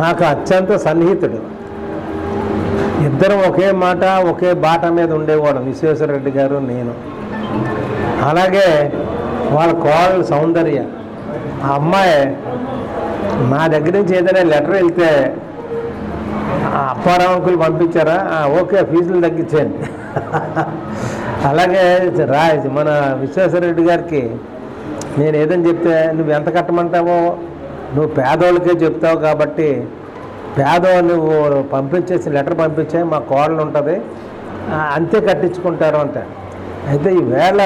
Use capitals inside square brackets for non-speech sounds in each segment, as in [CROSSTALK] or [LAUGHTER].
నాకు అత్యంత సన్నిహితుడు. ఇద్దరం ఒకే మాట ఒకే బాట మీద ఉండేవాడు విశ్వేశ్వరరెడ్డి గారు నేను. అలాగే వాళ్ళ కోడలు సౌందర్య. ఆ అమ్మాయి నా దగ్గర నుంచి ఏదైనా లెటర్ వెళ్తే ఆ అప్పారావు పంపించారా? ఓకే ఫీజులు తగ్గించేయండి. అలాగే రా మన విశ్వేశ్వరరెడ్డి గారికి నేను ఏదని చెప్తే నువ్వు ఎంత కట్టమంటావో నువ్వు పేదోళ్ళకే చెప్తావు కాబట్టి పేదోళ్ళు నువ్వు పంపించేసి లెటర్ పంపించే మా కోడలు ఉంటుంది. అంతే కట్టించుకుంటారు అంట అయితే ఈవేళ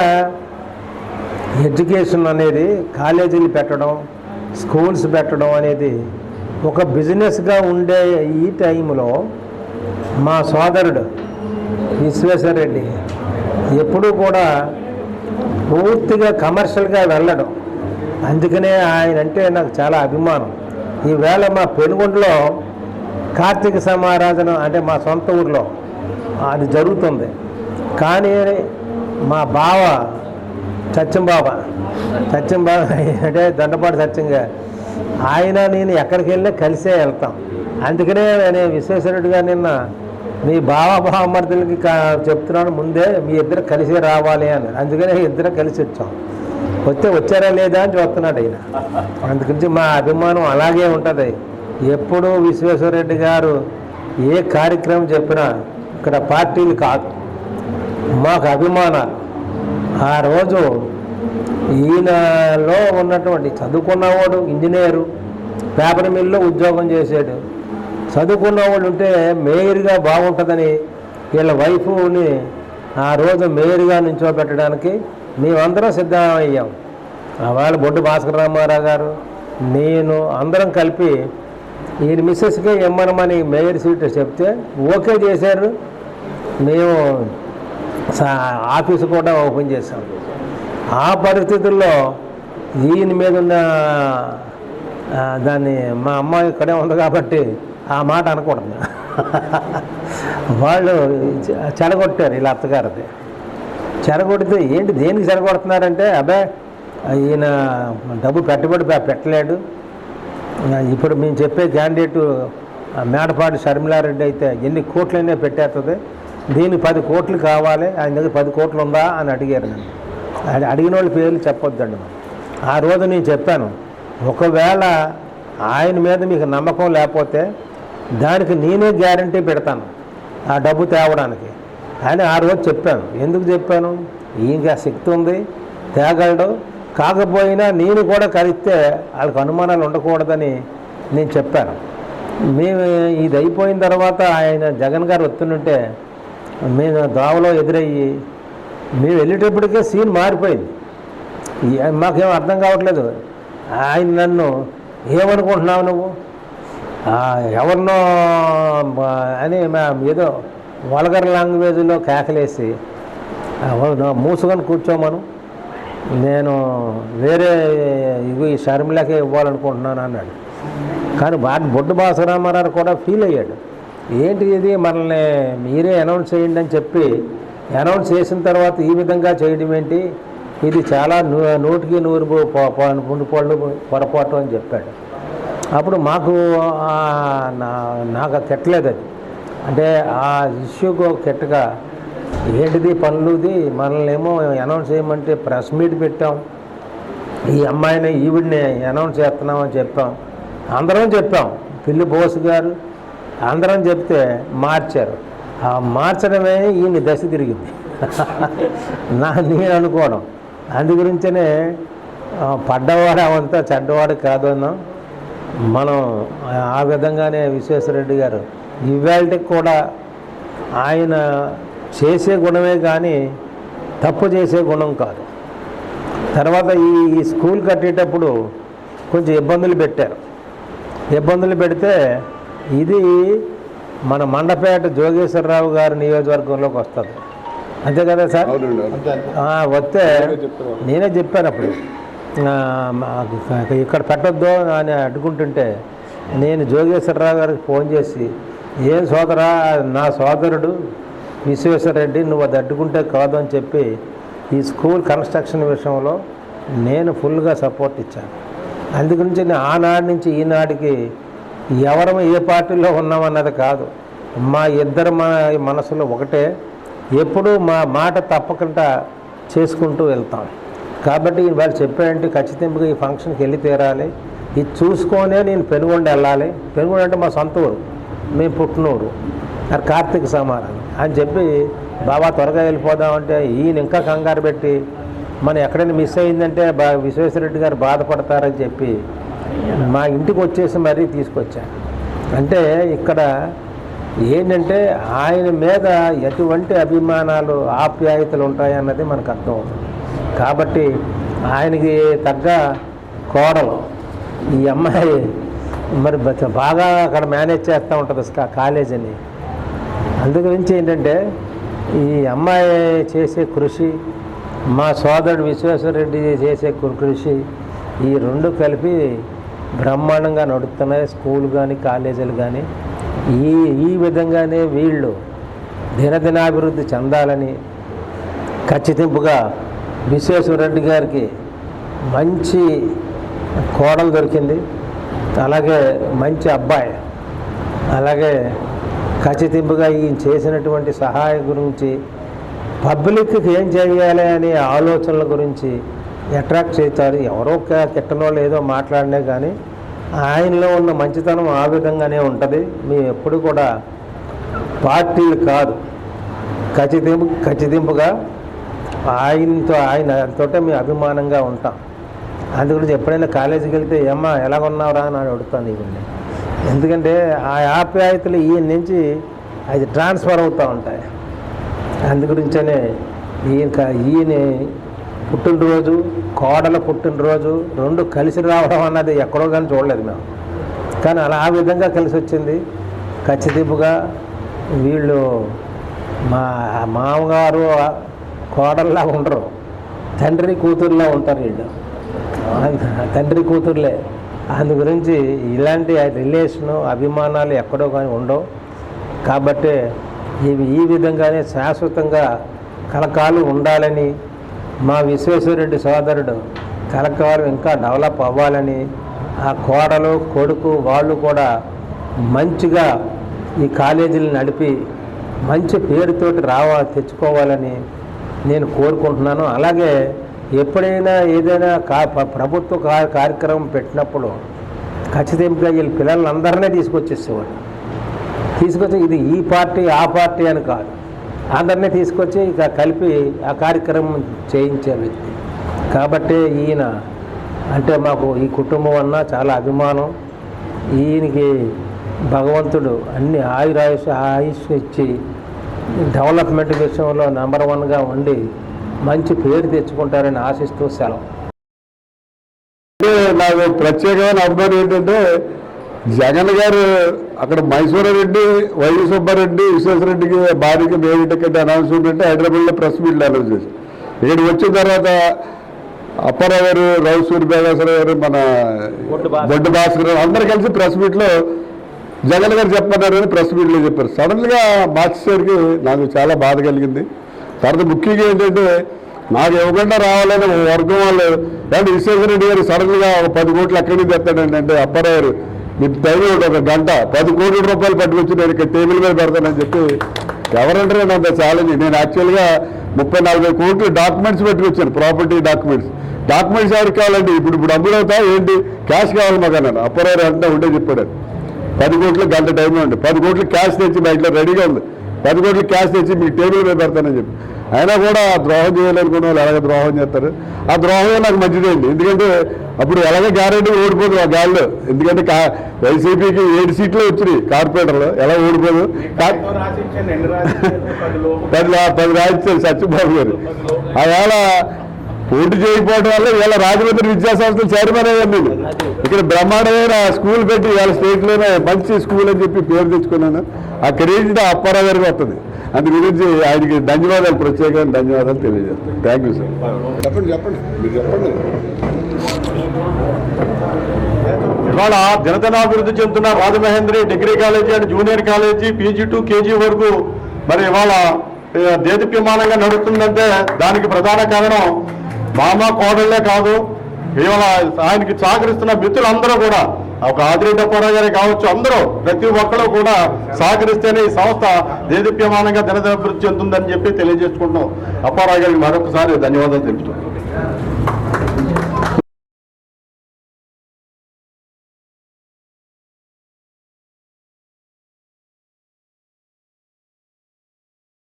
ఎడ్యుకేషన్ అనేది కాలేజీలు పెట్టడం స్కూల్స్ పెట్టడం అనేది ఒక బిజినెస్గా ఉండే ఈ టైంలో మా సోదరుడు విశ్వేశ్వరరెడ్డి ఎప్పుడూ కూడా పూర్తిగా కమర్షియల్గా వెళ్ళడం. అందుకనే ఆయన అంటే నాకు చాలా అభిమానం. ఈవేళ మా పెనుగొండలో కార్తీక సమారాధన అంటే మా సొంత ఊర్లో అది జరుగుతుంది. కానీ మా బావ సత్యం బాబా సత్యం బాబా అంటే దండపాటి సత్యంగా ఆయన నేను ఎక్కడికి వెళ్ళినా కలిసే వెళ్తాం. అందుకనే నేను విశ్వేశ్వరుడు గారు నిన్న మీ బావ బావమర్దులకి చెప్తున్నాను ముందే మీ ఇద్దరు కలిసి రావాలి అని అందుకనే ఇద్దరు కలిసి వచ్చాం. వస్తే వచ్చారా లేదా అని చూస్తున్నాడు ఆయన. అందుగురించి మా అభిమానం అలాగే ఉంటుంది. ఎప్పుడూ విశ్వేశ్వరరెడ్డి గారు ఏ కార్యక్రమం చెప్పినా ఇక్కడ పార్టీలు కాదు. మాకు అభిమానాలు. ఆ రోజు ఈయనలో ఉన్నటువంటి చదువుకున్నవాడు ఇంజనీరు పేపర్ మిల్లో ఉద్యోగం చేశాడు. చదువుకున్నవాడు ఉంటే మేయర్గా బాగుంటుందని వీళ్ళ వైఫ్ని ఆ రోజు మేయర్గా నుంచోబెట్టడానికి మేమందరం సిద్ధమయ్యాం. వాళ్ళ బొడ్డు భాస్కర రామారావు గారు నేను అందరం కలిపి ఈయన మిస్సెస్కే ఇమ్మనమని మేయర్ సీట్ చెప్తే ఓకే చేశారు. మేము ఆఫీసు కూడా ఓపెన్ చేశాం. ఆ పరిస్థితుల్లో ఈయన మీద ఉన్న దాన్ని మా అమ్మాయి ఇక్కడే ఉంది కాబట్టి ఆ మాట అనకూడదు. [LAUGHS] వాళ్ళు చెడగొట్టారు ఇలా అత్తగారిది చెరగొడితే ఏంటి? దేనికి చెరగొడుతున్నారంటే అబ్బాయి ఈయన డబ్బు పెట్టుబడి పెట్టలేడు. ఇప్పుడు మేము చెప్పే క్యాండిడేటు మేడపాటి షర్మిలారెడ్డి అయితే ఎన్ని కోట్లైనా పెట్టేస్తుంది దీనికి పది కోట్లు కావాలి ఆయన దగ్గర పది కోట్లు ఉందా అని అడిగారు నన్ను. అడిగిన వాళ్ళ పేర్లు చెప్పొద్దండి ఆ రోజు నేను చెప్పాను ఒకవేళ ఆయన మీద మీకు నమ్మకం లేకపోతే దానికి నేనే గ్యారంటీ పెడతాను ఆ డబ్బు తేవడానికి. అని ఆ రోజు చెప్పాను. ఎందుకు చెప్పాను? ఈయనకి ఆ శక్తి ఉంది. తేగలడు. కాకపోయినా నేను కూడా కలిస్తే వాళ్ళకి అనుమానాలు ఉండకూడదని నేను చెప్పాను. మేము ఇది అయిపోయిన తర్వాత ఆయన జగన్ గారు వస్తుంటే మేము దోవలో ఎదురయ్యి మేము వెళ్ళేటప్పటికే సీన్ మారిపోయింది. మాకేం అర్థం కావట్లేదు. ఆయన నన్ను ఏమనుకుంటున్నావు నువ్వు? ఎవరినో అని మా- ఏదో వల్గర్ లాంగ్వేజ్లో కేకలేసి మూసుకొని కూర్చోమను. నేను వేరే ఇవి ఈ షర్మిలకే ఇవ్వాలనుకుంటున్నాను అన్నాడు. కానీ వాటి బొడ్డు బాసరామారావు కూడా ఫీల్ అయ్యాడు. ఏంటి ఇది? మనల్ని మీరే అనౌన్స్ చేయండి అని చెప్పి అనౌన్స్ చేసిన తర్వాత ఈ విధంగా చేయడం ఏంటి? ఇది చాలా నూ నూటికి నూరు పో- పళ్ళు పొరపాటు అని చెప్పాడు. అప్పుడు మాకు నా- నాకు కెట్టలేదు అది. అంటే ఆ ఇష్యూకు కెట్టగా ఏంటిది పనులుది? మనల్ని ఏమో అనౌన్స్ చేయమంటే ప్రెస్ మీట్ పెట్టాం. ఈ అమ్మాయిని ఈవిడిని అనౌన్స్ చేస్తున్నామని చెప్పాం. అందరం చెప్పాం. పిల్లి బోస్ గారు అందరం చెప్తే మార్చారు. ఆ మార్చడమే ఈయన దశ తిరిగింది. [LAUGHS] నా నేను అనుకోవడం అందు గురించనే పడ్డవాడు అవంతా చెడ్డవాడు కాదు అన్నాం మనం ఆ విధంగానే విశ్వేశ్వరరెడ్డి గారు ఇవాళకి కూడా ఆయన చేసే గుణమే కానీ తప్పు చేసే గుణం కాదు. తర్వాత ఈ ఈ స్కూల్ కట్టేటప్పుడు కొంచెం ఇబ్బందులు పెట్టారు. ఇబ్బందులు పెడితే ఇది మన మండపేట జోగేశ్వరరావు గారి నియోజకవర్గంలోకి వస్తుంది. అంతే కదా సార్? వస్తే నేనే చెప్పాను అప్పుడు. ఇక్కడ పెట్టొద్దు అని అడ్డుకుంటుంటే నేను జోగేశ్వరరావు గారికి ఫోన్ చేసి ఏం సోదరా నా సోదరుడు విశ్వేశ్వరరెడ్డి నువ్వు అది అడ్డుకుంటే కాదు అని చెప్పి ఈ స్కూల్ కన్స్ట్రక్షన్ విషయంలో నేను ఫుల్గా సపోర్ట్ ఇచ్చాను. అందుగురించి నేను ఆనాటి నుంచి ఈనాటికి ఎవరము ఏ పార్టీలో ఉన్నామన్నది కాదు. మా ఇద్దరు మన మనసులో ఒకటే ఎప్పుడూ మా మాట తప్పకుండా చేసుకుంటూ వెళ్తాం. కాబట్టి వాళ్ళు చెప్పారంటే ఖచ్చితంగా ఈ ఫంక్షన్కి వెళ్ళి తీరాలి. ఇది చూసుకొనే నేను పెనుగొండ వెళ్ళాలి. పెనుగొండ అంటే మా సొంత ఊరు. మేము పుట్టినోడు. అది కార్తీక సమానం అని చెప్పి బాబా త్వరగా వెళ్ళిపోదామంటే ఈయన ఇంకా కంగారు పెట్టి మనం ఎక్కడైనా మిస్ అయిందంటే బా విశ్వేశ్వరరెడ్డి గారు బాధపడతారని చెప్పి మా ఇంటికి వచ్చేసి మరీ తీసుకొచ్చాను అంటే ఇక్కడ ఏంటంటే ఆయన మీద ఎటువంటి అభిమానాలు ఆప్యాయతలు ఉంటాయన్నది మనకు అర్థమవుతుంది కాబట్టి ఆయనకి తగ్గ కోడలు ఈ అమ్మాయి మరి బాగా అక్కడ మేనేజ్ చేస్తూ ఉంటుంది కాలేజీని అందు గురించి ఏంటంటే ఈ అమ్మాయి చేసే కృషి మా సోదరుడు విశ్వేశ్వరరెడ్డి చేసే కృషి ఈ రెండు కలిపి బ్రహ్మాండంగా నడుస్తున్నాయి స్కూల్ కానీ కాలేజీలు కానీ ఈ ఈ విధంగానే వీళ్ళు దినదినాభివృద్ధి చెందాలని ఖచ్చితింపుగా విశ్వేశ్వరరెడ్డి గారికి మంచి కోడలు దొరికింది. అలాగే మంచి అబ్బాయి అలాగే ఖచ్చితింపుగా ఈయన చేసినటువంటి సహాయం గురించి పబ్లిక్కి ఏం చేయాలి అనే ఆలోచనల గురించి అట్రాక్ట్ చేస్తారు ఎవరో క- కిట్టలో ఏదో మాట్లాడినే కానీ ఆయనలో ఉన్న మంచితనం ఆ విధంగానే ఉంటుంది. మేము ఎప్పుడు కూడా పార్టీలు కాదు. ఖచ్చితింపు ఖచ్చితింపుగా ఆయనతో ఆయన తోటే మేము అభిమానంగా ఉంటాం. అందు గురించి ఎప్పుడైనా కాలేజీకి వెళ్తే ఏమ్మా ఎలాగొన్నావురా అని అడుగుతాను ఇవన్నీ ఎందుకంటే ఆ ఆప్యాయతలు ఈయన నుంచి అది ట్రాన్స్ఫర్ అవుతూ ఉంటాయి. అందు గురించనే ఈయన ఈయన పుట్టినరోజు కోడల పుట్టినరోజు రెండు కలిసి రావడం అన్నది ఎక్కడో కానీ చూడలేదు మేము. కానీ అలా ఆ విధంగా కలిసి వచ్చింది. ఖచ్చితంగా వీళ్ళు మా మామగారు కోడల్లా ఉండరు. తండ్రి కూతురులా ఉంటారు వీళ్ళు. తండ్రి కూతుర్లే. అందు గురించి ఇలాంటి రిలేషను అభిమానాలు ఎక్కడో కానీ ఉండవు. కాబట్టి ఇవి ఈ విధంగానే శాశ్వతంగా కలకాలు ఉండాలని మా విశ్వేశ్వరరెడ్డి సోదరుడు కలకాలు ఇంకా డెవలప్ అవ్వాలని ఆ కోడలు కొడుకు వాళ్ళు కూడా మంచిగా ఈ కాలేజీలు నడిపి మంచి పేరుతోటి రావ తెచ్చుకోవాలని నేను కోరుకుంటున్నాను. అలాగే ఎప్పుడైనా ఏదైనా కా ప్రభుత్వ కార్యక్రమం పెట్టినప్పుడు ఖచ్చితంగా వీళ్ళ పిల్లలందరినీ తీసుకొచ్చేసేవాడు తీసుకొచ్చి ఇది ఈ పార్టీ ఆ పార్టీ అని కాదు. అందరినీ తీసుకొచ్చి ఇక కలిపి ఆ కార్యక్రమం చేయించే వ్యక్తి. కాబట్టి ఈయన అంటే మాకు ఈ కుటుంబం అన్న చాలా అభిమానం. ఈయనకి భగవంతుడు అన్ని ఆయురాయుష ఆయుష్ ఇచ్చి డెవలప్మెంట్ విషయంలో నెంబర్ వన్గా ఉండి మంచి పేరు తెచ్చుకుంటారని ఆశిస్తూ సెలవు. నాకు ప్రత్యేకమైన అభిమానం ఏంటంటే జగన్ గారు అక్కడ మైసూరారెడ్డి వైవి సుబ్బారెడ్డి విశ్వేశ్వరరెడ్డికి భార్యకి మేరీ టికెట్ అనౌన్స్మెంట్ అంటే హైదరాబాద్లో ప్రెస్ మీట్లు అనౌన్స్ చేశారు. ఇక్కడ వచ్చిన తర్వాత అప్పారావు గారు రావు సూర్యప్రకాశ్వర గారు మన బొడ్డు భాస్కర్. అందరు కలిసి ప్రెస్ మీట్లో జగన్ గారు చెప్పన్నారని ప్రెస్ మీట్లో చెప్పారు. సడన్గా మార్చేసరికి నాకు చాలా బాధ కలిగింది. తర్వాత ముఖ్యంగా ఏంటంటే నాకు ఇవ్వకుండా రావాలని వర్గం వాళ్ళు అంటే విశ్వేశ్వర రెడ్డి గారు సడన్గా ఒక పది కోట్లు ఎక్కడి నుంచి తెస్తాడండి అంటే మీకు టైం ఒక గంట పది కోట్ల రూపాయలు పట్టుకొచ్చి నేను ఇక్కడ టేబుల్ మీద పెడతానని చెప్పి ఎవరంటారు అంత ఛాలెంజ్ నేను యాక్చువల్గా ముప్పై నలభై కోట్లు డాక్యుమెంట్స్ పెట్టుకొచ్చాను ప్రాపర్టీ డాక్యుమెంట్స్ డాక్యుమెంట్స్ ఎవరికి కావాలండి? ఇప్పుడు ఇప్పుడు అమ్ముడవుతా ఏంటి? క్యాష్ కావాలి మాకు అన్నాను అప్పారావు అంతా ఉంటే చెప్పాడు. పది కోట్లు గంట టైంలో ఉంది పది కోట్లు క్యాష్ తెచ్చి మా ఇంట్లో రెడీగా ఉంది. పది కోట్లు క్యాష్ తెచ్చి మీ టేబుల్ మీద పెడతానని చెప్పి. అయినా కూడా ఆ ద్రోహం చేయాలనుకున్న వాళ్ళు ఎలాగ ద్రోహం చేస్తారు? ఆ ద్రోహమే నాకు మంచిదండి ఎందుకంటే అప్పుడు ఎలాగ గ్యారెంటీ ఓడిపోదు ఆ గాల్లో. ఎందుకంటే కా వైసీపీకి ఏడు సీట్లు వచ్చినాయి కార్పొరేటర్లో. ఎలా ఓడిపోదు? పది పది రాయించారు సత్యబాబు గారు. ఆవేళ పోటీ చేయకపోవడం వల్ల ఇవాళ రాజమండ్రి విద్యా సంస్థలు చైర్మన్ అయ్యాను నేను. ఇక్కడ బ్రహ్మాండమైన స్కూల్ పెట్టి ఇవాళ స్టేట్లోనే మంచి స్కూల్ అని చెప్పి పేరు తెచ్చుకున్నాను. ఆ క్రెడిట్ అప్పారావు గారికి వస్తుంది. అందు గురించి ఆయనకి ధన్యవాదాలు ప్రత్యేకమైన ధన్యవాదాలు తెలియజేస్తాను థ్యాంక్ యూ సార్ చెప్పండి చెప్పండి. మీరు చెప్పండి. ఇవాళ దినదినాభివృద్ధి చెందుతున్న Rajamahendri degree college and junior college PG to KG వరకు మరి ఇవాళ దేదీప్యమానంగా నడుస్తుందంటే దానికి ప్రధాన కారణం మామ కోడళ్ళే కాదు. ఇవాళ ఆయనకి సహకరిస్తున్న మిత్రులందరూ కూడా ఒక ఆదిరెడ్డి పోరాగానే కావచ్చు. అందరూ ప్రతి ఒక్కరూ కూడా సహకరిస్తేనే ఈ సంస్థ దేదీప్యమానంగా ధనదభివృద్ధి చెందుతుందని చెప్పి తెలియజేసుకుంటున్నాం. అప్పారావు గారికి మరొకసారి ధన్యవాదాలు తెలుపుతున్నాం